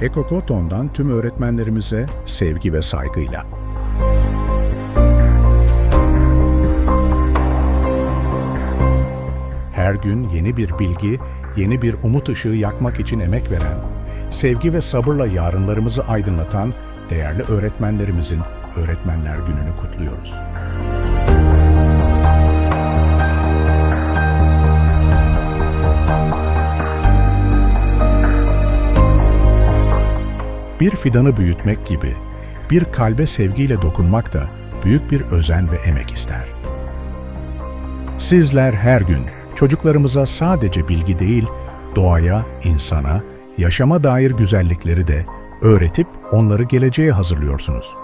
Ekokoton'dan tüm öğretmenlerimize sevgi ve saygıyla. Her gün yeni bir bilgi, yeni bir umut ışığı yakmak için emek veren, sevgi ve sabırla yarınlarımızı aydınlatan değerli öğretmenlerimizin Öğretmenler Günü'nü kutluyoruz. Bir fidanı büyütmek gibi bir kalbe sevgiyle dokunmak da büyük bir özen ve emek ister. Sizler her gün çocuklarımıza sadece bilgi değil, doğaya, insana, yaşama dair güzellikleri de öğretip onları geleceğe hazırlıyorsunuz.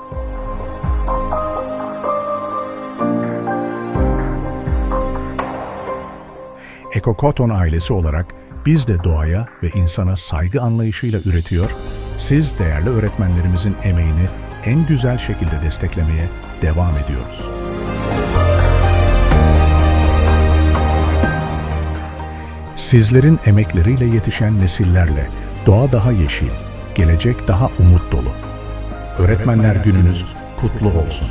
Ekokoton ailesi olarak biz de doğaya ve insana saygı anlayışıyla üretiyor, siz değerli öğretmenlerimizin emeğini en güzel şekilde desteklemeye devam ediyoruz. Sizlerin emekleriyle yetişen nesillerle doğa daha yeşil, gelecek daha umut dolu. Öğretmenler Gününüz kutlu olsun.